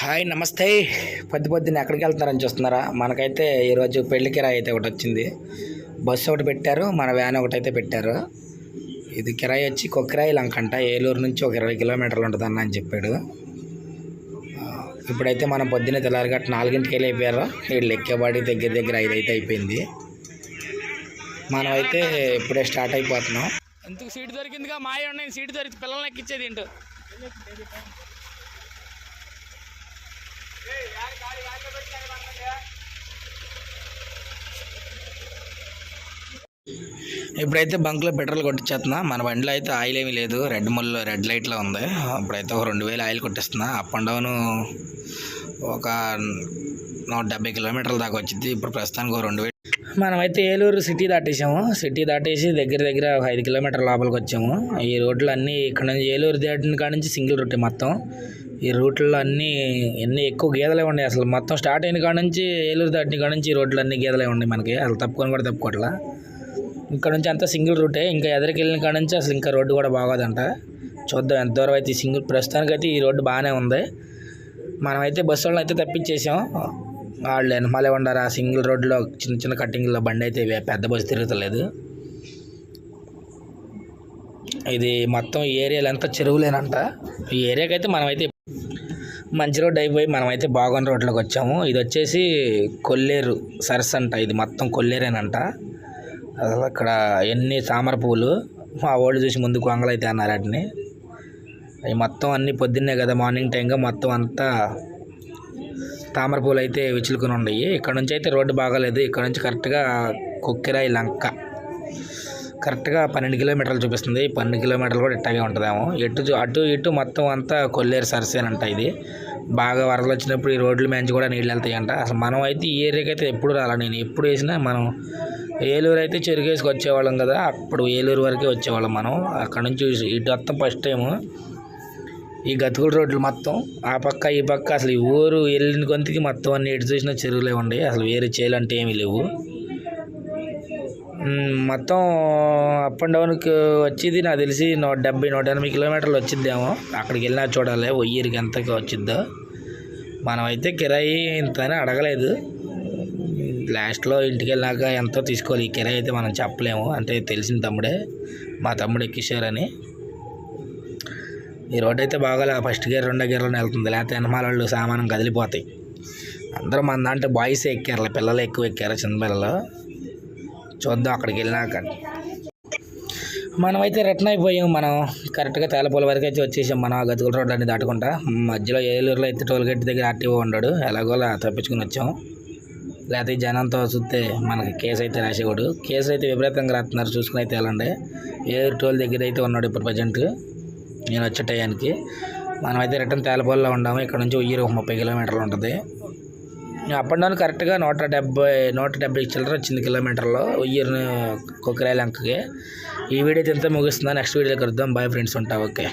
Hi నమస్తే. పొద్దు పొద్దున్న ఎక్కడికి వెళ్తున్నారని చూస్తున్నారా? మనకైతే ఈరోజు పెళ్ళి కిరాయి అయితే ఒకటి వచ్చింది. బస్సు ఒకటి పెట్టారు మన వ్యాన్ ఒకటైతే పెట్టారు. ఇది కిరాయి వచ్చి కొక్కిరాయి లంకంట ఏలూరు నుంచి ఒక ఇరవై కిలోమీటర్లు ఉంటుందన్న అని చెప్పాడు. ఇప్పుడైతే మనం పొద్దున్నే తెల్లారిగట్ట నాలుగింటికి వెళ్ళి అయిపోయారు. వీళ్ళు ఎక్కేవాడి దగ్గర దగ్గర ఐదు అయితే అయిపోయింది. మనం అయితే ఇప్పుడే స్టార్ట్ అయిపోతున్నాం. ఎందుకు సీటు దొరికిందిగా? మాయ ఉన్నాయి సీటు దొరికి పిల్లల్ని ఎక్కించేది ఏంటో? ఇప్పుడైతే బంక్లో పెట్రోల్ కొట్టించేస్తున్నా. మన బండిలో అయితే ఆయిల్ ఏమీ లేదు. రెడ్ ముల్ రెడ్ లైట్లో ఉంది. ఇప్పుడైతే ఒక రెండు వేలు ఆయిల్ కొట్టిస్తున్నా. అప్ అండ్ డౌన్ ఒక నూట డెబ్బై కిలోమీటర్ల దాకా వచ్చింది ఇప్పుడు ప్రస్తుతానికి ఒక రెండు వేలు. మనమైతే ఏలూరు సిటీ దాటేసాము. సిటీ దాటేసి దగ్గర దగ్గర ఒక ఐదు కిలోమీటర్ల లోపలికి వచ్చాము. ఈ రోడ్లు అన్నీ ఇక్కడ నుంచి ఏలూరు దాటిన కాడ నుంచి సింగిల్ రూట్ మొత్తం. ఈ రూట్లో అన్నీ ఎన్ని ఎక్కువ గీదలే ఉన్నాయి అసలు. మొత్తం స్టార్ట్ అయిన కాడ నుంచి ఏలూరు దాటిన కాడ నుంచి ఈ రోడ్లు అన్ని గీదలే ఉన్నాయి మనకి. అసలు తప్పుకొని కూడా తప్పుకోవట్లా ఇక్కడ నుంచి అంతా సింగిల్ రూటే ఇంకా ఎదరికి వెళ్ళిన కాడ నుంచి అసలు ఇంకా రోడ్డు కూడా బాగోదంట. చూద్దాం ఎంత దూరం అయితే ఈ సింగిల్ ప్రస్తుతానికి అయితే ఈ రోడ్డు బాగానే ఉంది. మనమైతే బస్సు వాళ్ళని అయితే తప్పించేసాం. వాళ్ళు వెనమాలే ఉండారు ఆ సింగిల్ రోడ్లో చిన్న చిన్న కట్టింగ్లో బండి అయితే పెద్ద బస్సు తిరుగుతలేదు. ఇది మొత్తం ఈ ఏరియాలో అంతా చెరువులేనంట. ఈ ఏరియాకి అయితే మనమైతే మంచి రోడ్ అయిపోయి మనమైతే బాగున్న రోడ్లోకి వచ్చాము. ఇది వచ్చేసి కొల్లేరు సరస్సు అంట. ఇది మొత్తం కొల్లేరేనంట. అసలు అక్కడ ఎన్ని తామర పూలు? మా వాళ్ళు చూసి ముందు వంగలైతే అన్నారు వాటిని. అవి మొత్తం అన్ని పొద్దున్నే కదా మార్నింగ్ టైంగా మొత్తం అంతా తామర పూలు అయితే విచులుకుని ఉన్నాయి ఇక్కడ నుంచి అయితే రోడ్డు బాగాలేదు. ఇక్కడ నుంచి కరెక్ట్గా కొక్కిరాయి లంక. కరెక్ట్గా పన్నెండు కిలోమీటర్లు చూపిస్తుంది. పన్నెండు కిలోమీటర్లు కూడా ఇట్టాగే ఉంటుందేమో. ఎటు చూ- అటు ఇటు మొత్తం అంతా కొల్లేరు సరసేనంట ఇది. బాగా వరదలు వచ్చినప్పుడు ఈ రోడ్లు మేంచి కూడా నీళ్ళు వెళ్తాయంట. అసలు మనం అయితే ఈ ఏరియాకి అయితే ఎప్పుడు రాలా నేను. ఎప్పుడు వేసినా మనం ఏలూరు అయితే చెరుకేసుకు వచ్చేవాళ్ళం కదా అప్పుడు ఏలూరు వరకే వచ్చేవాళ్ళం మనం. అక్కడ నుంచి ఇటు మొత్తం ఫస్ట్ టైము ఈ గతుకుల రోడ్లు మొత్తం. ఆ పక్క ఈ పక్క అసలు ఈ ఊరు వెళ్ళిన కొంతకి మొత్తం అన్ని ఎటు చూసినా చెరువులే ఉండే అసలు వేరే చేలు అంటే ఏమీ లేవు. మొత్తం అప్ అండ్ డౌన్కి వచ్చేది నాకు తెలిసి నూట డెబ్బై నూట ఎనభై కిలోమీటర్లు వచ్చిద్దేమో అక్కడికి వెళ్ళినా చూడాలి వయ్యరికి ఎంతగా వచ్చిద్దో మనమైతే కిరాయి ఇంత అని అడగలేదు లాస్ట్లో ఇంటికి వెళ్ళాక ఎంతో తీసుకోవాలి ఈ కిరాయి అయితే మనం చెప్పలేము అంటే తెలిసిన తమ్ముడే మా తమ్ముడు ఎక్కించారని ఈ రోడ్ అయితే బాగాలే ఫస్ట్ గేర్ రెండో గేర్లోనే వెళ్తుంది లేకపోతే వెనమాల వాళ్ళు సామానం కదిలిపోతాయి. అందరూ మన దాంట్లో బాయ్స్ ఎక్కారు పిల్లలు ఎక్కువ ఎక్కారు చిన్న పిల్లలు చూద్దాం అక్కడికి వెళ్ళినాక. మనమైతే రిటర్న్ అయిపోయాం మనం. కరెక్ట్గా తేలపూల వరకు అయితే వచ్చేసాం మనం ఆ గతుకుల రోడ్ అన్ని దాటుకుంటా. మధ్యలో ఏలూరులో అయితే టోల్గేట్ దగ్గర ఆర్టీఓ ఉన్నాడు. ఎలాగోలా తప్పించుకుని వచ్చాం. లేకపోతే జనంతో చూస్తే మనకి కేసు అయితే రాసేవాడు. కేసు అయితే విపరీతంగా రాస్తున్నారు. చూసుకుని అయితే వెళ్ళండి. ఏలూరు టోల్ దగ్గర అయితే ఉన్నాడు ఇప్పుడు ప్రజెంట్ నేను వచ్చే టయానికి. మనమైతే రిటర్న్ తేలపూలలో ఉన్నాము. ఇక్కడ నుంచి ఉయ్యూరు ఒక ముప్పై కిలోమీటర్లు ఉంటుంది. అప్ అండ్ డౌన్ కరెక్ట్గా నూట డెబ్బై నూట డెబ్బై చిల్లర వచ్చింది కిలోమీటర్లో ఉయ్యూరు కుక్కరాయలంకకి ఈ వీడియో తింత ఇంత ముగిస్తుందా? నెక్స్ట్ వీడియోకి వద్దాం బాయ్ ఫ్రెండ్స్ ఉంటా. ఓకే.